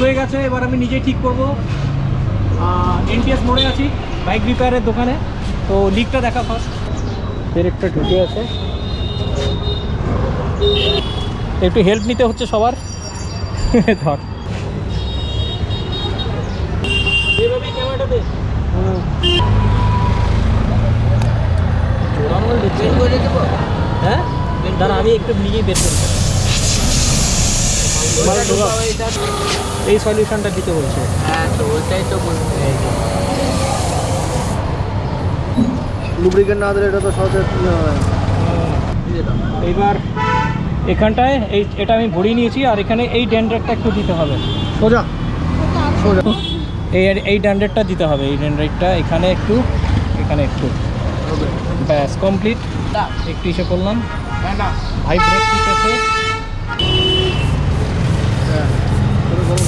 হয়ে গেছে এবার আমি নিজেই ঠিক করব। এনটিএস মোড়ে আছি বাইক রিপেয়ারের দোকানে। তো লিকটা দেখা ফার্স্ট একটা ঢুকে আছে। একটু হেল্প নিতে হচ্ছে সবার। ধর। হ্যাঁ? দাঁড়া আমি একটু নিজেই বের করব। এই সলিউশনটা দিতে বলছে। হ্যাঁ তো ওইটাই তো বলছি। লুব্রিকেট না দিলে এটা তো সহজে ইয়ে এইবার এখানটায় এই এটা আমি ভরিয়ে নিয়েছি আর এখানে এই ড্যান্ডারটা একটু দিতে হবে। সোজা। সোজা। এই এই ড্যান্ডারটা দিতে হবে এই ড্যান্ডারটা এখানে একটু এখানে একটু। ব্যাস কমপ্লিট। একটু ইসে করলাম। হ্যাঁ না। ভাই ব্রেক ঠিক আছে।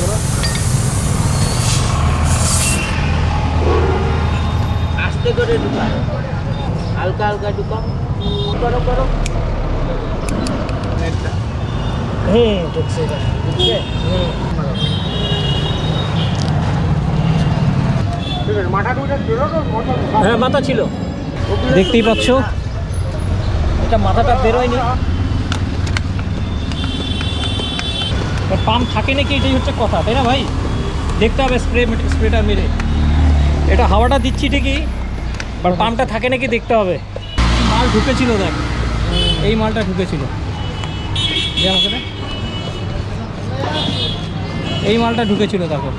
ধরো। আস্তে করে ঢুকা। হালকা হালকা ঢুকাও করো করো। হুম। ঢুকছে এটা ছিল তো হ্যাঁ মাথা ছিল। দেখতেই পাচ্ছ? এটা মাথাটা বেরোয়নি। পাম্প থাকে নাকি এটাই হচ্ছে কথা, তাই না ভাই? দেখতে হবে স্প্রে স্প্রেটা মেরে। এটা হাওয়াটা দিচ্ছি ঠিকই বাট পাম্পটা থাকে নাকি দেখতে হবে। মাল ঢুকেছিল দেখ, এই মালটা ঢুকেছিল। এই মালটা ঢুকেছিল, দেখো।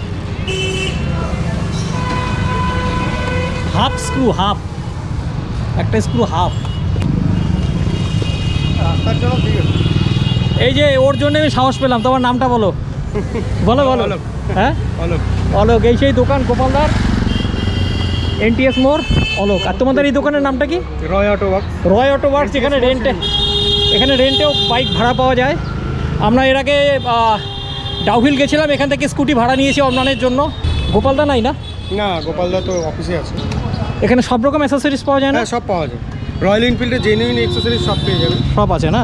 Half screw, half. একটা স্ক্রু হাফ। রাস্তার জন্য এই যে ওর জন্য আমি সাহস পেলাম তোমার নামটা বলো। বলো বলো। হ্যাঁ? অলোক। অলোক এই সেই দোকান গোপালদার? এনটিএস মোড় অলোক। আর তোমাদের এই দোকানের নামটা কি? Roy auto work. Roy auto works এখানে রেন্টে এখানে রেন্টেও বাইক ভাড়া পাওয়া যায়। আমরা এর আগে ডাউহিল গেছিলাম এখান থেকে স্কুটি ভাড়া নিয়েছি অন্যানের জন্য। গোপালদা নাই না? না গোপালদা তো অফিসে আছে। এখানে সব রকম অ্যাসেসরিজ পাওয়া যায় না? হ্যাঁ সব পাওয়া যায়। রয়্যাল এনফিল্ডের জেনুইন এক্সেসরিজ সব পেয়ে যাবেন সব আছে না?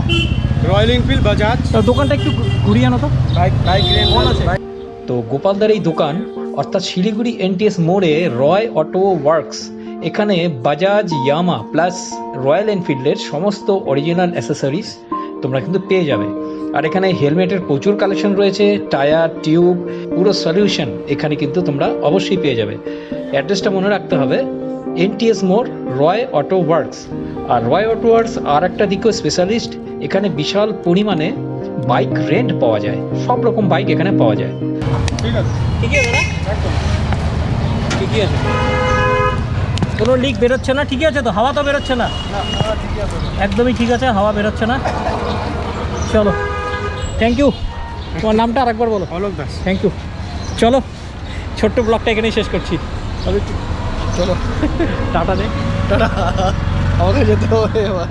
রয়্যাল এনফিল্ড বাজাজ তা দোকানটা একটু ঘুরিয়ে আনো তো। বাইক বাইক রেন্ট তো গোপালদার এই দোকান অর্থাৎ শিলিগুড়ি এনটিএস মোড়ে রয় অটো ওয়ার্কস এখানে বাজাজ ইয়ামা প্লাস রয়্যাল এনফিল্ডের সমস্ত অরিজিনাল অ্যাসেসরিজ তোমরা কিন্তু পেয়ে যাবে। আর এখানে হেলমেটের প্রচুর কালেকশন রয়েছে টায়ার টিউব পুরো সলিউশন এখানে কিন্তু তোমরা অবশ্যই পেয়ে যাবে। অ্যাড্রেসটা মনে রাখতে হবে এনটিএস মোড় রয় অটো ওয়ার্কস। আর রয় অটো ওয়ার্কস আর একটা দিকেও স্পেশালিস্ট এখানে বিশাল পরিমাণে বাইক রেন্ট পাওয়া যায়। সব রকম বাইক এখানে পাওয়া যায়। ঠিক আছে। ঠিকই আছে ঠিকই আছে। কোনো লিক বেরোচ্ছে না? ঠিকই আছে তো? হাওয়া তো বেরোচ্ছে না? একদমই ঠিক আছে হাওয়া বেরোচ্ছে না। চলো। থ্যাংক ইউ তোমার নামটা আরেকবার বলো। অলোক দাস। থ্যাংক ইউ চলো। ছোট্ট ব্লগটা এখানেই শেষ করছি। চলো। টাটা দে। টাটা। আমাকে যেতে হবে এবার।